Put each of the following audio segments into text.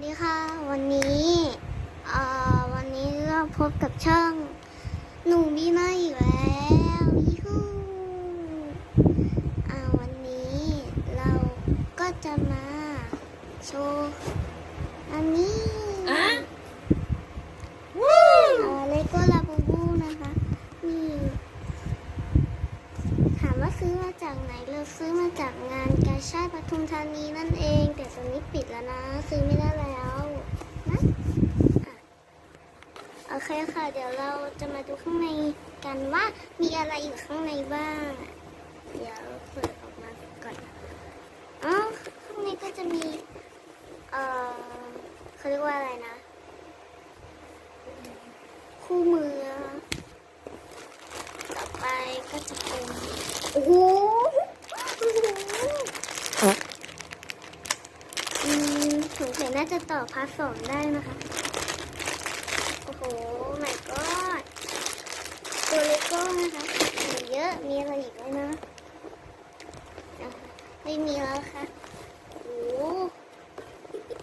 สดีค่ะ วันนี้เอ่อวันนี้เราพบกับช่องหนุ่มบีมาอีกแล้วยูฮูอ่าวันนี้เราก็จะมาโชว์อันนี้อะเอ่อเลโก้ลาบูบูนะคะนี่ถามว่าซื้อมาจากไหนเราซื้อมาจากงานกาชาดปทุมธานีนั่นเอง แต่ตอนนี้ปิดแล้วนะ ซื้อไม่ได้แล้วนะอะโอ เคค่ะ เดี๋ยวเราจะมาดูข้างในกันว่ามีอะไรอยู่ข้างในบ้าง เดี๋ยวเปิดออกมาก่อนอ๋อข้างในก็จะมี เอ่อเขาเรียกว่าอะไรนะ คู่มือ ต่อไปก็จะเป็นโอ้โหอืมสงสัยน่าจะต่อพาร์ทสองได้นะคะ my god ตัวเลโก้นะคะมีเยอะ มีอะไรอีกไหมนะไม่มีแล้วค่ะโอ้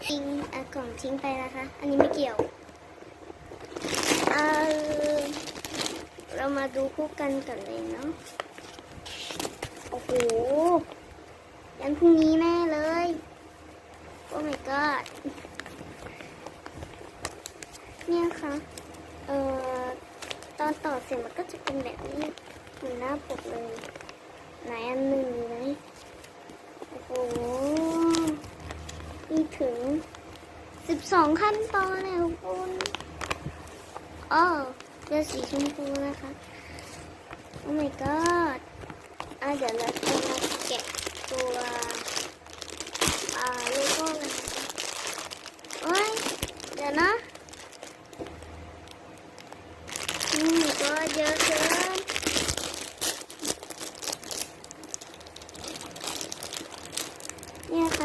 ทิ้งอะกล่องทิ้งไปนะคะ อันนี้ไม่เกี่ยวเออเรามาดูคู่กันก่อนเลยเนาะ โอ้โห ยันพรุ่งนี้แน่เลย โอ้ my god เนี่ยค่ะ เอ่อ ตอนต่อ เสร็จมันก็จะเป็นแบบนี้เหมือนหน้าปกเลย ไหนอันหนึ่งอยู่ไหนโอ้โหมีถึงสิบสองขั้นตอนเลยทุกคนอ๋อเป็นสีชมพูนะคะ โอ้ my god อะเดี๋ยวเราจะมาแกะตัวอ่าโลโก้กันนะคะโอ้ย เดี๋ยวนะอืมก็เยอะเกิน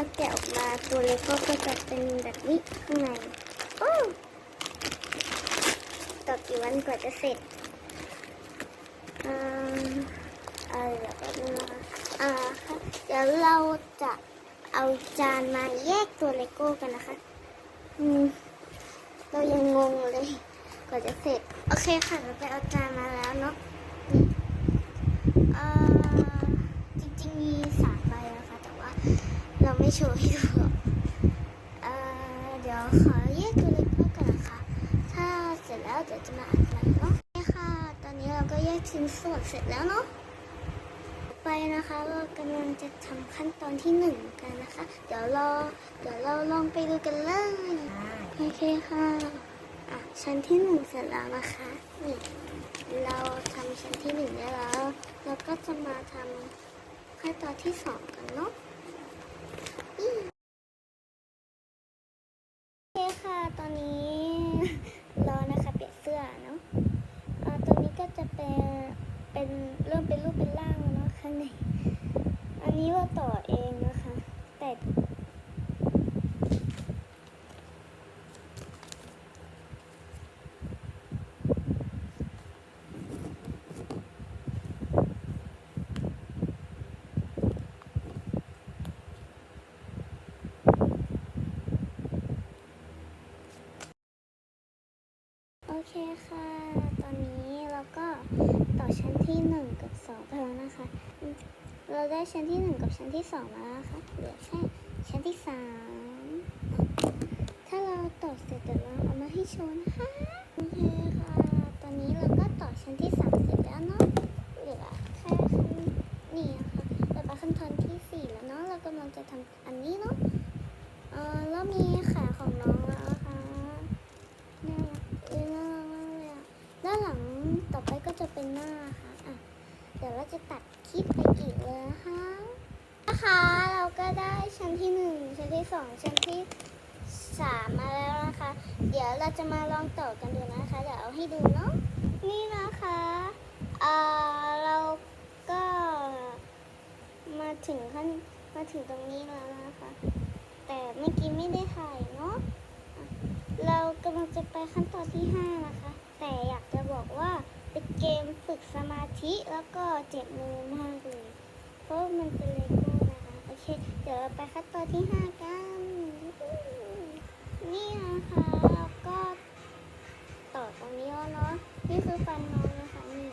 เนี่ยค่ะแกะออกมาตัวเลโก้ก็จะเป็นแบบนี้ข้างในโอ้ต่อกี่วันกว่าจะเสร็จอ่าอ่าเดี๋ยวแป๊บนึงนะอ่าค่ะเดี๋ยวเราจะเอาจานมาแยกตัวเลโก้กันนะคะ อืม เรายังงงเลย กว่าจะเสร็จ โอเคค่ะ เราไปเอาจานมาแล้วเนาะนี่อ่าจริงๆมีสามใบนะคะ แต่ว่าเรา ไม่โชว์ให้ดูหรออเดี๋ยวขอแยกตัวเลโก้กันนะคะ ถ้าเสร็จแล้วเดี๋ยวจะมาอัดใหม่เนาะนี่ค่ะ ตอนนี้เราก็แยกชิ้นส่วนเสร็จแล้วเนาะ ไปนะคะเรากำลังจะทำขั้นตอนที่หนึ่งกันนะคะ เดี๋ยวรอเดี๋ยวเราลองไปดูกันเลย โอเคค่ะ อะ ชั้นที่หนึ่งเสร็จแล้วนะคะ นี่เราทำชั้นที่หนึ่งได้แล้ว เราก็จะมาทำขั้นตอนที่สองกันเนาะอืมโอเคค่ะ ตอนนี้ รอนะคะเปลี่ยนเสื้อเนาะอ่าตอนนี้ก็จะเป็น เป็นเริ่มเป็นรูปเป็นร่างแล้วเนาะข้างใน อั นี้เราต่อเองนะคะ แต่โอเคค่ะ ตอนนี้เราก็ต่อชั้นที่หนึ่งกับสองไปแล้วนะคะ เราได้ชั้นที่หนึ่งกับชั้นที่สองมาแล้วนะคะเหลือแค่ชั้นที่สามถ้าเราต่อเสร็จเดี๋ยวเราเอามาให้โชว์นะคะโอเคค่ะ ตอนนี้เราก็ต่อชั้นที่สามเสร็จแล้วเนาะเหลือแค่ขั้นนี่นะคะเราไปขั้นตอนที่สี่แล้วเนาะเรากำลังจะทำอันนี้เนาะเออแล้วมีขาของน้องแล้วนะคะน่ารักเอ้ยน่ารักมากเลยอะด้านหลังต่อไปก็จะเป็นหน้าค่ะอะ เดี๋ยวเราจะตัดคลิปไปอีกเลยนะคะนะคะเราก็ได้ชั้นที่หนึ่งชั้นที่สองชั้นที่สามมาแล้วนะคะ เดี๋ยวเราจะมาลองต่อกันดูนะคะ เดี๋ยวเอาให้ดูเนาะนี่นะคะเออเราก็มาถึงขั้นมาถึงตรงนี้แล้วนะคะ แต่เมื่อกี้ไม่ได้ถ่ายเนาะอะเรากำลังจะไปขั้นตอนที่5นะคะ แต่อยากจะบอกว่า เป็นเกมฝึกสมาธิแล้วก็เจ็บมือมากเลย เพราะมันเป็นเลโก้นะคะ โอเค เดี๋ยวเราไปขั้นตอนที่ห้ากัน นี่นะคะก็ต่อตรงนี้แล้วเนาะ นี่คือฟันน้องนะคะนี่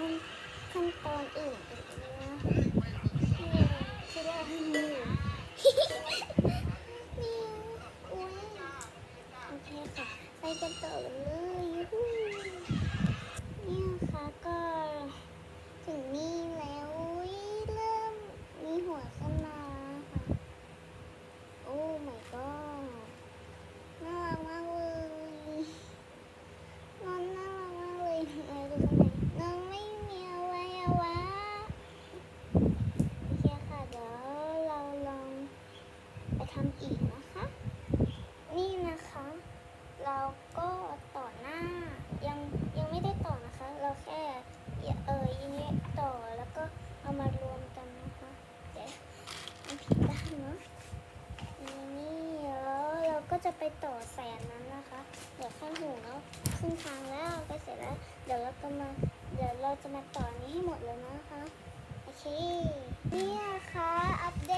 เราจะไปทำขั้นตอนอื่นอีกนะนี่คือเราทำอยู่นี่อุ้ยโอเคค่ะ ไปกันต่อเลยนี่นะคะก็ถึงนี่แล้วเริ่มมีหัวขึ้นมาค่ะ โอ้ my god น่ารักมากเลยนอนน่ารักมากเลยเออดูข้างในน้องไม่มีอวัยวะโอเคค่ะ เดี๋ยวเราลองไปทำอีกนะคะ นี่นะคะ เราก็ต่อหน้ายังยังไม่ได้ต่อนะคะ เราแค่เออยิงต่อแล้วก็เอามารวมกันนะคะเดี๋ยวมันผิดด้านเนาะนี่แล้วเราก็จะ ไปต่อแสนนั้นนะคะเดี๋ยวข้างหูเนาะครึ่งทางแล้วก็เสร็จแล้ว เดี๋ยวเราก็มาเดี๋ยวเราจะมาต่อนี้ให้หมดเลยนะคะโอเคนี่นะคะอัปเด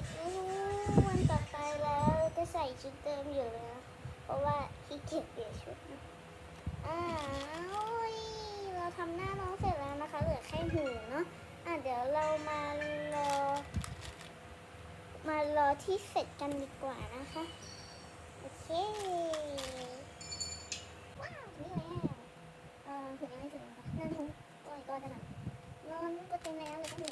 ตวันต่อไปแล้วจะใส่ชุดเดิมอยู่เลยนะเพราะว่าขี้เกียจเปลี่ยนชุดนะอ้าวเราทำหน้าน้องเสร็จแล้วนะคะเหลือแค่หูเนาะอะเดี๋ยวเรามารอมารอที่เสร็จกันดีกว่านะคะ เคว้าวนี่แล้วเอ่อถึงยังไม่ถึงนะคะนั่นหูโอ้ยก็จะหนักนอนก็เต็มแล้วเลยก็ถึงนะคะเดี๋ยวเตรกันก่อย